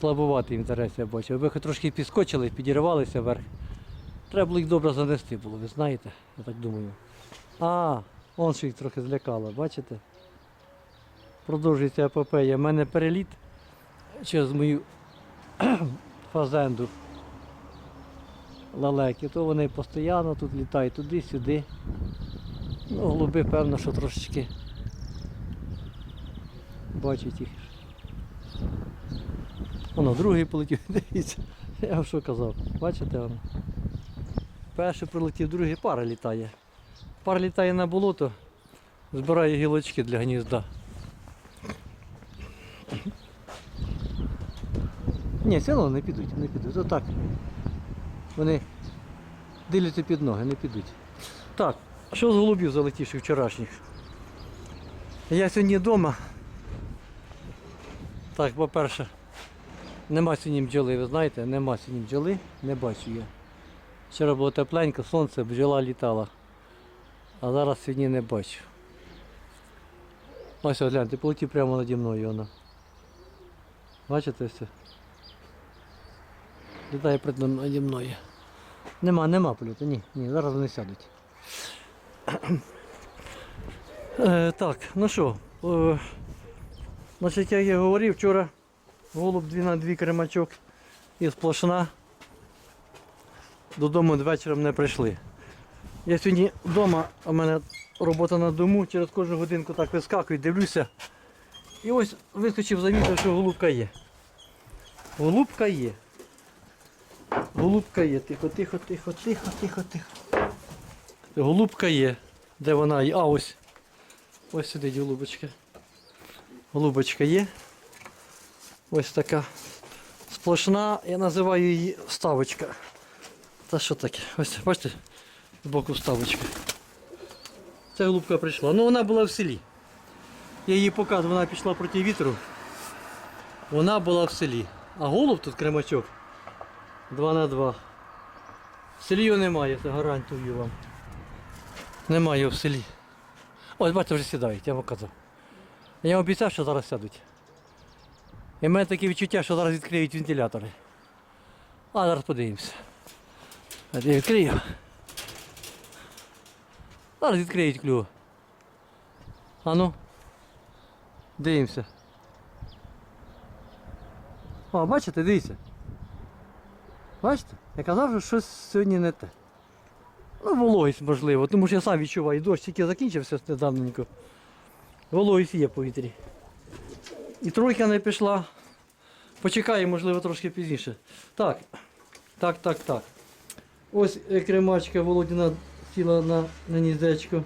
слабуватий інтерес, я. Аби хоч трошки підскочили, підірвалися вверх. Треба було їх добре занести було, ви знаєте, я так думаю. А, он що їх трохи злякало, бачите? Продовжується епопея. У мене переліт через мою фазенду лелеки, то вони постійно тут літають туди-сюди. Ну, голуби, певно, що трошечки бачать їх. Воно другий полетів, дивіться. Я вам що казав, бачите воно? Перший прилетів, другий пара літає. Пара літає на болото, збирає гілочки для гнізда. Ні, все одно не підуть, не підуть. Отак. Вони дивляться під ноги, не підуть. Так, що з голубів залетівших вчорашніх? Я сьогодні вдома. Так, по-перше, нема сьогодні бджоли, ви знаєте, нема сьогодні бджоли, не бачу я. Вчора було тепленько, сонце, бджола літала. А зараз сьогодні не бачу. Ось гляньте, полетів прямо наді мною вона. Бачите все? Літає наді мною. Нема, нема польоту, ні, ні, зараз вони сядуть. Е, так, ну що, е, значить, як я говорив, вчора голуб 2 на 2 кремачок і сплошна. Додому вечором не прийшли. Я сьогодні вдома, у мене робота на дому, через кожну годинку так вискакую, дивлюся. І ось вискочив, замітив, що голубка є. Голубка є. Голубка є. Тихо, тихо, тихо, тихо, тихо, тихо. Голубка є. Де вона є? А ось. Ось сидить голубочка. Голубочка є. Ось така сплошна, я називаю її ставочка. Та що таке? Ось, бачите, збоку вставочка. Ця голубка прийшла. Ну вона була в селі. Я її показував, вона пішла проти вітру. Вона була в селі. А голуб тут кремачок 2 на 2. В селі його немає, це гарантую вам. Немає в селі. Ось бачите, вже сідають, я вам казав. Я вам обіцяв, що зараз сядуть. І в мене таке відчуття, що зараз відкриють вентилятори. А зараз подивимося. Я відкрию. Зараз відкриють клюв. А ну. Дивимося. О, бачите, дивіться. Бачите? Я казав, що щось сьогодні не те. Ну, вологість можливо, тому що я сам відчуваю, дощ тільки закінчився недавненько. Вологість є в повітрі. І тройка не пішла. Почекаю, можливо, трошки пізніше. Так, так, так, так. Ось е, кремачка Володіна сіла на, на гніздечко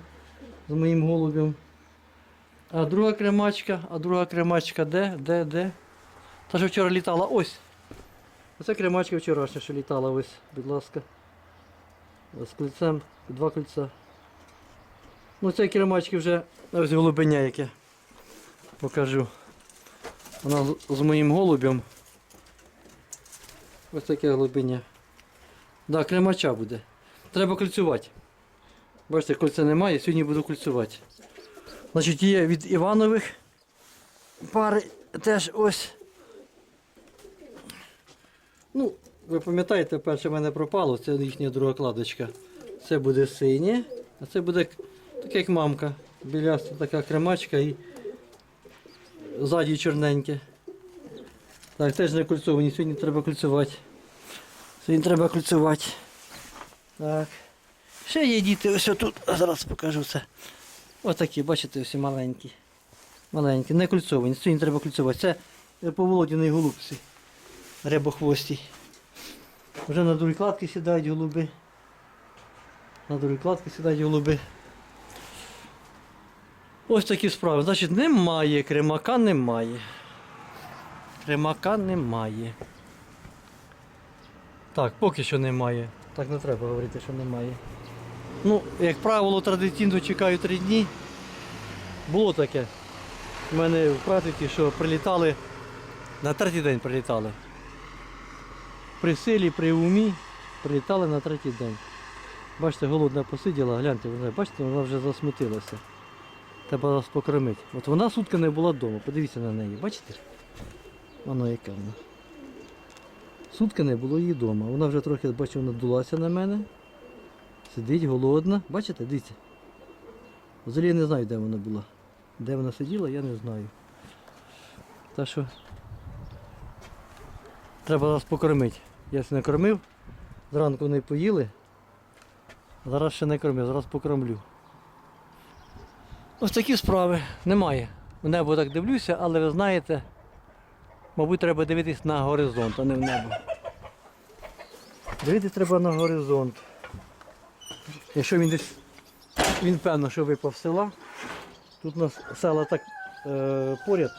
з моїм голубем. А друга кремачка, а друга кремачка де? Де, де? Та що вчора літала ось. Оце кремачка вчорашня, що літала ось, будь ласка. З кільцем, два кільця. Ну це кремачки вже ось голубеня яке. Покажу. Вона з- моїм голубем. Ось таке голубеня. Да, кремача буде. Треба кольцювати. Бачите, кольця немає, сьогодні буду кольцювати. Значить, є від Іванових пари теж ось. Ну, ви пам'ятаєте, перше в мене пропало, це їхня друга кладочка. Це буде синє, а це буде таке як мамка. Біляста така кремачка і ззаді чорненьке. Так, теж не кольцовані, сьогодні треба кольцювати. Сьогодні треба кольцювати. Так. Ще є діти, ось тут, зараз покажу це. Ось такі, бачите, ось маленькі. Маленькі, не кольцовані, сьогодні треба кольцювати. Це е, поволодяний голубці. Ребохвості. Вже на другій кладки сідають голуби. На другій кладки сідають голуби. Ось такі справи. Значить, немає, кремака немає. Кремака немає. Так, поки що немає. Так не треба говорити, що немає. Ну, як правило, традиційно чекаю три дні. Було таке. У мене в практиці, що прилітали, на третій день прилітали. При силі, при умі прилітали на третій день. Бачите, голодна посиділа, гляньте, бачите, вона вже засмутилася. Треба нас покормити. От вона сутки не була вдома, подивіться на неї, бачите? Воно яке вона. Сутки не було її вдома. Вона вже трохи, бачу, надулася на мене. Сидить голодна. Бачите, дивіться. Взагалі я не знаю, де вона була. Де вона сиділа, я не знаю. Так що треба зараз покормити. Я ще не кормив. Зранку вони поїли. Зараз ще не кормив, зараз покормлю. Ось такі справи. Немає. В небо так дивлюся, але ви знаєте, мабуть, треба дивитись на горизонт, а не в небо. Дивитись треба на горизонт. Якщо він десь, він певно, що випав з села. Тут у нас села так е, поряд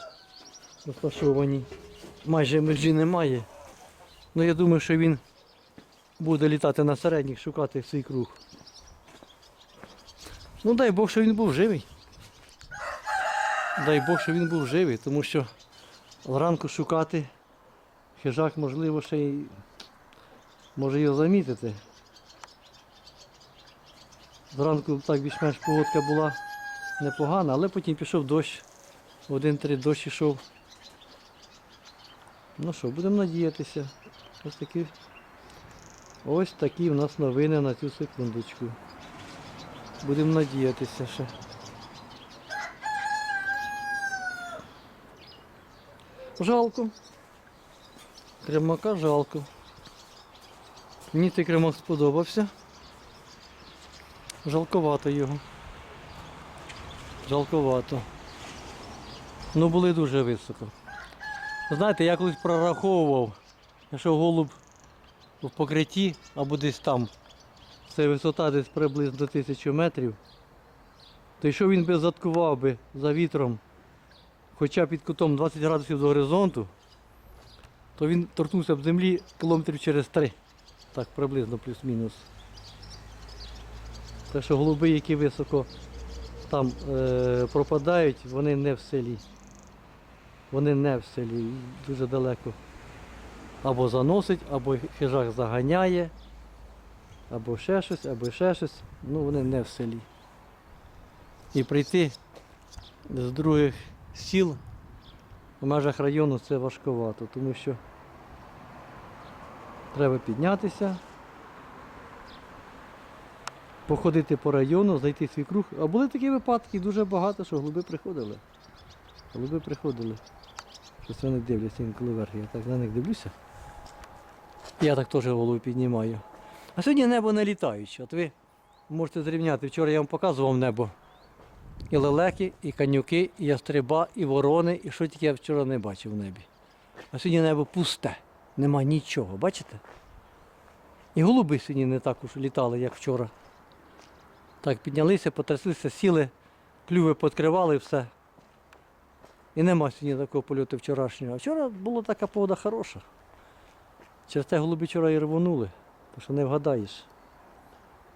розташовані. Майже межі немає. Ну я думаю, що він буде літати на середніх, шукати свій круг. Ну дай Бог, що він був живий. Дай Бог, що він був живий, тому що вранку шукати хижак, можливо, ще й може його замітити. Зранку так більш-менш погодка була непогана, але потім пішов дощ. Один-три дощ ішов. Ну що, будемо надіятися. Ось такі, ось такі в нас новини на цю секундочку. Будемо надіятися ще. Жалко. Кремака жалко. Мені цей кремак сподобався. Жалковато його. Жалковато. Ну були дуже високо. Знаєте, я колись прораховував, якщо голуб в покритті або десь там, це висота десь приблизно 1000 метрів, то якщо він би заткував би за вітром хоча під кутом 20 градусів до горизонту, то він торкнувся б землі кілометрів через 3. Так, приблизно плюс-мінус. Так що голуби, які високо там е, пропадають, вони не в селі. Вони не в селі, дуже далеко. Або заносить, або хижак заганяє, або ще щось, або ще щось. Ну вони не в селі. І прийти з других сіл в межах району це важковато, тому що треба піднятися, походити по району, знайти свій круг. А були такі випадки дуже багато, що голуби приходили. Голуби приходили. Щось вони дивляться інколи вверх. Я так на них дивлюся. Я так теж голову піднімаю. А сьогодні небо не літаюче. От ви можете зрівняти. Вчора я вам показував небо. І лелеки, і канюки, і ястреба, і ворони, і що тільки я вчора не бачив в небі. А сьогодні небо пусте, нема нічого, бачите? І голуби сьогодні не так уж літали, як вчора. Так, піднялися, потряслися, сіли, клюви підкривали і все. І нема сьогодні такого польоту вчорашнього. А вчора була така погода хороша. Через те голуби вчора і рвонули, тому що не вгадаєш.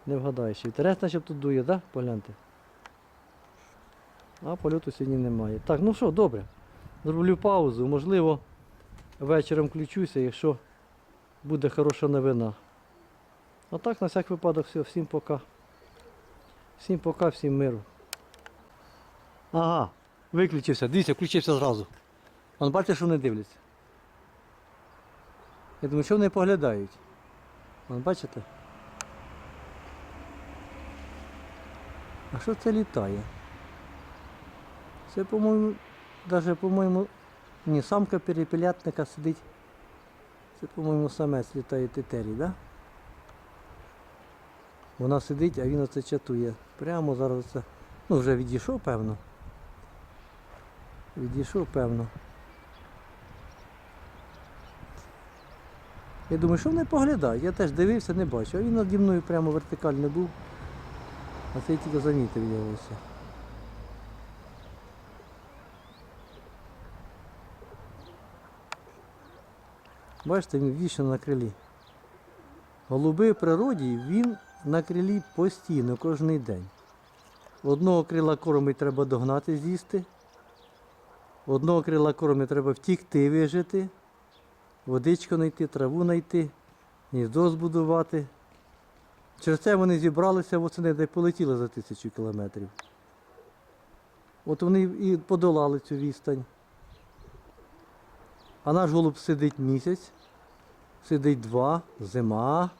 Не вгадаєш. Вітерець начебто дує, так? Да? Погляньте. А польоту сьогодні немає. Так, ну що, добре. Зроблю паузу. Можливо, вечором включуся, якщо буде хороша новина. А так, на всяк випадок, все, всім пока. Всім пока, всім миру. Ага, виключився. Дивіться, включився зразу. Вон бачите, що вони дивляться. Я думаю, що вони поглядають. Вон бачите? А що це літає? Це, по-моєму, навіть, по-моєму, ні, самка перепелятника сидить. Це, по-моєму, самець літає тетері? Да? Вона сидить, а він оце чатує. Прямо зараз це. Ну, вже відійшов, певно. Відійшов, певно. Я думаю, що вони поглядають. Я теж дивився, не бачу. А він наді мною прямо вертикально був. А це я тільки замітив його Бачите, він вічно на крилі. Голуби в природі він на крилі постійно, кожен день. Одного крила кормить треба догнати, з'їсти. Одного крила кормить треба втікти, вижити, водичку знайти, траву знайти, гніздо збудувати. Через це вони зібралися восени, де полетіли за тисячу кілометрів. От вони і подолали цю відстань. А наш голуб сидить місяць, сидить два, зима,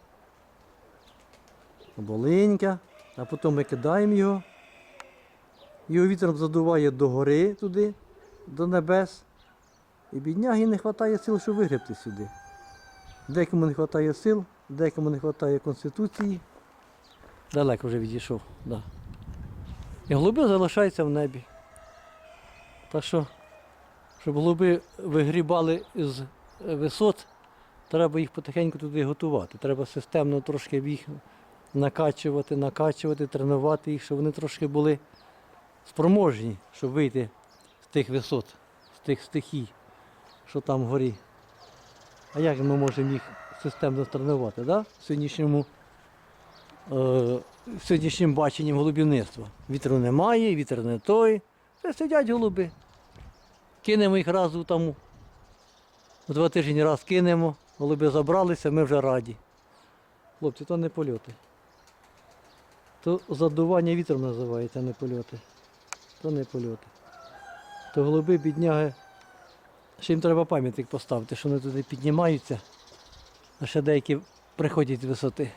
оболинька, а потім ми кидаємо його. Його вітром задуває до гори туди, до небес. І бідняги не вистачає сил, щоб вигребти сюди. Декому не вистачає сил, декому не вистачає конституції. Далеко вже відійшов. Да. І голуби залишаються в небі. Так що, щоб голуби вигрібали з е, висот, треба їх потихеньку туди готувати. Треба системно трошки їх накачувати, накачувати, тренувати їх, щоб вони трошки були спроможні, щоб вийти з тих висот, з тих стихій, що там вгорі. А як ми можемо їх системно тренувати, да? в сьогоднішньому, е, сьогоднішнім баченні голубівництва? Вітру немає, вітер не той. Це сидять голуби. Кинемо їх раз у там у два тижні раз кинемо, голуби забралися, ми вже раді. Хлопці, то не польоти. То задування вітром називається, не польоти. То не польоти. То голуби, бідняги. Ще їм треба пам'ятник поставити, що вони туди піднімаються, а ще деякі приходять з висоти.